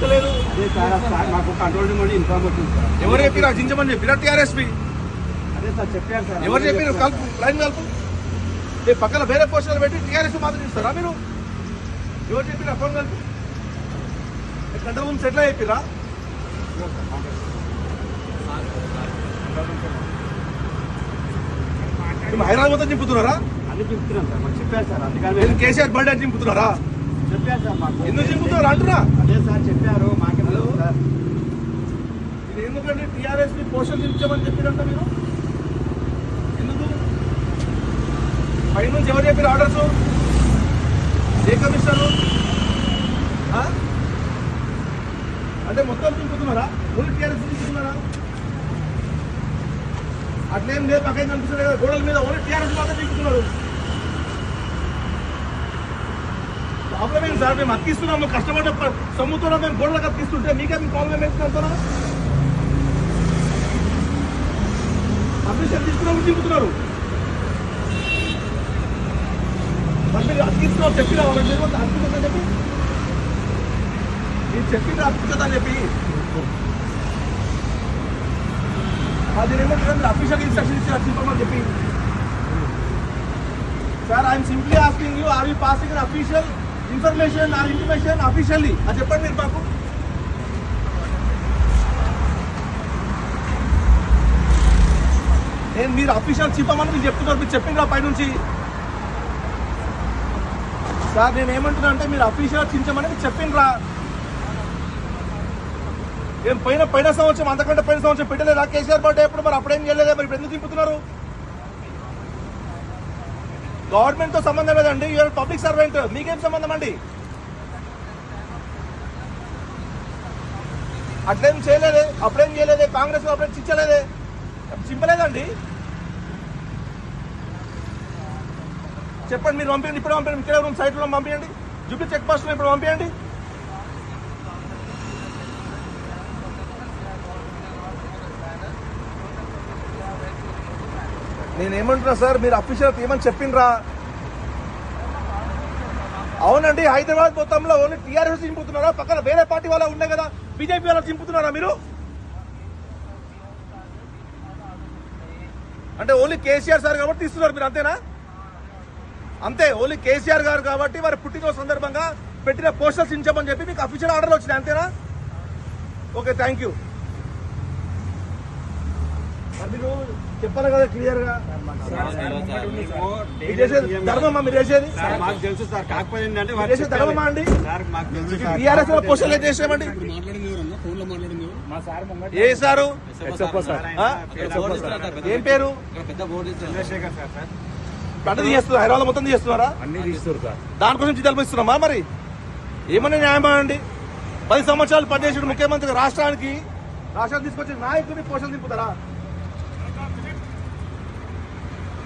Sir మాకు control room నుండి inform వచ్చింది సార్. ఎవరు చెప్పిరా దించమని చెప్పిరా టీఆర్ఎస్పీ? అదే సార్ చెప్పారు సార్. ఎవరు చెప్పారు కలుపు లైన్ కలుపు. ఏ పక్కన వేరే పోస్టర్లు పెట్టి టీఆర్ఎస్ మాత్రం ఇస్తారా మీరు? ఎవరు చెప్పిరా ఫోన్ కలుపు. కంట్రోల్ రూమ్ సెటిల్ అయిపోయిరా హైదరాబాద్ మొత్తం దింపుతున్నారా అన్ని చెప్తున్నాం సార్. చెప్పారు సార్ అందుకని కేసీఆర్ బర్త్డే దింపుతున్నారా చెప్పారు సార్ మాకు. ఎందుకు దింపుతున్నారు అంటున్నా. అదే సార్ చెప్పారు మాకే తెలుసు సార్. ఇది ఎందుకంటే టీఆర్ఎస్ని పోషన్ దించమని చెప్పిరంట మీరు? ఎందుకు? పైనుంచి ఎవరు చెప్పారు ఆర్డర్స్? ఏ కమిషనర్? అంటే మొత్తం దింపుతున్నారా ఓన్లీ టీఆర్ఎస్ దింపుతున్నారా అట్లేం లేదు పక్కన కనిపిస్తుంది కదా. గోడల మీద ఓన్లీ టీఆర్ఎస్ మాత్రం దింపుతున్నారు సార్ మేము అతికిస్తున్నాము. కష్టపడ్డ ప- సొమ్ముతో మేము గోడలకు అతికిస్తుంటే మీకే మీ ప్రాబ్లం ఏంటి అంటారా పర్మిషన్ తీసుకున్నాము దింపుతున్నారు మరి మీరు అతికిస్తున్నావు చెప్పినా వాళ్ళకి? అతికిస్తుందని చెప్పి? మీరు చెప్పింది అతికిస్తుందని చెప్పి. అది ఏమంటారు మీరు అఫీషియల్ ఇన్స్ట్రక్షన్ ఇచ్చి రక్షించమని చెప్పి. Sir I'm simply asking you are you passing official information or information officially అది చెప్పండి మీరు మాకు. నేను మీరు అఫీషియల్ చెప్పమని మీరు చెప్తున్నారు మీరు చెప్పిండ్రా పైనుంచి. సార్ నేను ఏమంటున్నా అంటే మీరు అఫీషియల్ చించమని మీరు చెప్పిండ్రా. నేను పైన పైన సంవత్సరం అంతకంటే పైన సంవత్సరం పెట్టలేదా? కేసీఆర్ బర్త్డే ఎప్పుడు మరి అప్పుడేం చేయలేదా? మరి ఇప్పుడు ఎందుకు దింపుతున్నారు? గవర్నమెంట్తో సంబంధం లేదండి. యూఆర్ పబ్లిక్ సర్వెంట్ మీకేం సంబంధం అండి? అట్లేం చేయలేదే. అప్పుడేం చేయలేదే. కాంగ్రెస్లో అప్పుడేం చించలేదే చింపలేదండి. చెప్పండి మీరు పంపించండి ఇప్పుడు పంపించండి ఇక్కడ రూమ్ పంపించండి జూబ్లీ చెక్ పోస్ట్లో ఇప్పుడు పంపించండి నేనేమంటున్నా సార్ మీరు అఫీషియల్ ఏమని చెప్పిండ్రా? అవునండి హైదరాబాద్ మొత్తంలో ఓన్లీ టీఆర్ఎస్ చింపుతున్నారా? పక్కన వేరే పార్టీ వాళ్ళ ఉండే కదా బీజేపీ వాళ్ళు చింపుతున్నారా మీరు? అంటే ఓన్లీ కేసీఆర్ సార్ కాబట్టి తీస్తున్నారు మీరు అంతేనా? అంతే ఓన్లీ కేసీఆర్ గారు కాబట్టి వారి పుట్టినరోజు సందర్భంగా పెట్టిన పోస్టర్స్ ఇచ్చామని చెప్పి మీకు అఫీషియల్ ఆర్డర్ వచ్చినాయి అంతేనా? Okay thank you. మీరు చెప్పాలి కదా క్లియర్గా. ధర్మమా మీరు చేసేది? సార్ మాకు తెలుసు సార్ కాకపోతే ఏంటంటే మీరు చేసేది ధర్మమా అండి? సార్ మాకు తెలుసు సార్. టీఆర్ఎస్లో పోస్టర్లు ఏం చేసామండి సార్ ఏ సారు? పేరు? Chandrashekar sir sir. పంట చేస్తున్నారు హైదరాబాద్ మొత్తం చేస్తున్నారా అన్ని తీస్తారు సార్. దానికోసం జీతాలు ఇస్తున్నామా మరి? ఏమన్నా న్యాయమా అండి? పది సంవత్సరాలు పనిచేసిన ముఖ్యమంత్రి రాష్ట్రానికి రాష్ట్రాన్ని తీసుకొచ్చి నాయకుడిని పోషణ దింపుతారా